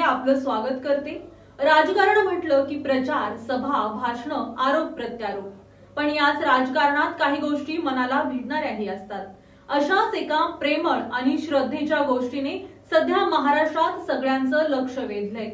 मध्ये आपलं स्वागत करते. राजकारण म्हटलं की प्रचार सभा भाषण आरोप प्रत्यारोप. पण याच राजकारणात काही गोष्टी मनाला भिडणाऱ्याही असतात. अशाच एका प्रेमळ आणि श्रद्धेच्या गोष्टीने सध्या महाराष्ट्रात सगळ्यांचं लक्ष वेधलंय.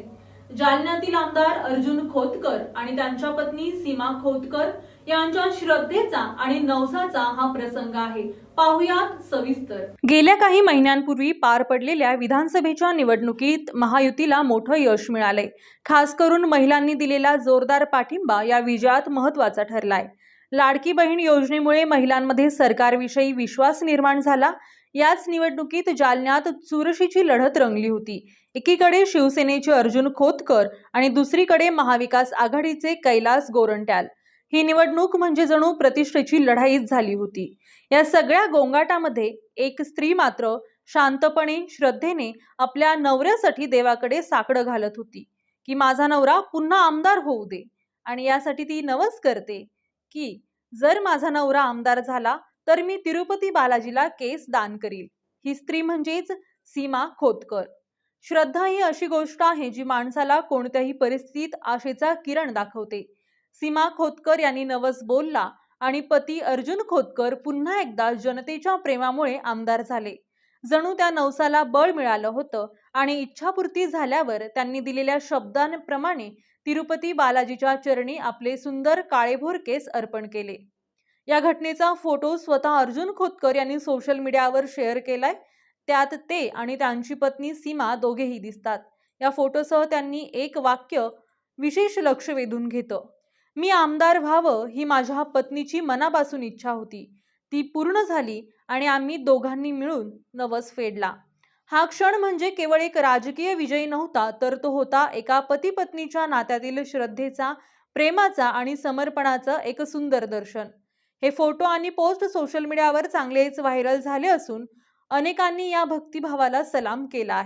जालन्यातील आमदार अर्जुन खोतकर आणि त्यांच्या पत्नी सीमा खोतकर यांच्या श्रद्धेचा आणि नवसाचा हा प्रसंग आहे. पाहुयात सविस्तर. गेल्या काही महिन्यांपूर्वी पार पडलेल्या विधानसभेच्या निवडणुकीत महायुतीला मोठं यश मिळालंय. खास करून महिलांनी दिलेला जोरदार पाठिंबा या विजयात महत्त्वाचा ठरलाय. लाडकी बहीण योजनेमुळे महिलांमध्ये सरकारविषयी विश्वास निर्माण झाला. याच निवडणुकीत जालन्यात चुरशीची लढत रंगली होती. एकीकडे शिवसेनेचे अर्जुन खोतकर आणि दुसरीकडे महाविकास आघाडीचे कैलास गोरंट्याल. ही निवडणूक म्हणजे जणू प्रतिष्ठेची लढाईच झाली होती. या सगळ्या गोंगाटामध्ये एक स्त्री मात्र शांतपणे श्रद्धेने आपल्या नवऱ्यासाठी देवाकडे साकडं घालत होती. की माझा नवरा पुन्हा आमदार होऊ दे. आणि यासाठी ती नवस करते की जर माझा नवरा आमदार झाला तर मी तिरुपती बालाजीला केस दान करील. ही स्त्री म्हणजेच सीमा खोतकर. श्रद्धा ही अशी गोष्ट आहे जी माणसाला कोणत्याही परिस्थितीत आशेचा किरण दाखवते. सीमा खोतकर यांनी नवस बोलला आणि पती अर्जुन खोतकर पुन्हा एकदा जनतेच्या प्रेमामुळे आमदार झाले. जणू त्या नवसाला बळ मिळालं होतं आणि इच्छापूर्ती झाल्यावर त्यांनी दिलेल्या शब्दांप्रमाणे तिरुपती बालाजीच्या चरणी आपले सुंदर काळेभोर केस अर्पण केले. या घटनेचा फोटो स्वतः अर्जुन खोतकर यांनी सोशल मीडियावर शेअर केलाय. त्यात ते आणि त्यांची पत्नी सीमा दोघेही दिसतात. या फोटोसह त्यांनी एक वाक्य विशेष लक्ष वेधून घेतं. मी आमदार व्हावं ही माझ्या पत्नीची मनापासून इच्छा होती. ती पूर्ण झाली आणि आम्ही दोघांनी मिळून नवस फेडला. हा क्षण म्हणजे केवळ एक राजकीय विजय नव्हता तर तो होता एका पती पत्नीच्या नात्यातील श्रद्धेचा प्रेमाचा आणि समर्पणाचं एक सुंदर दर्शन. हे फोटो आणि पोस्ट सोशल मीडियावर चांगलेच व्हायरल झाले असून अनेकांनी या भक्तिभावाला सलाम केला आहे.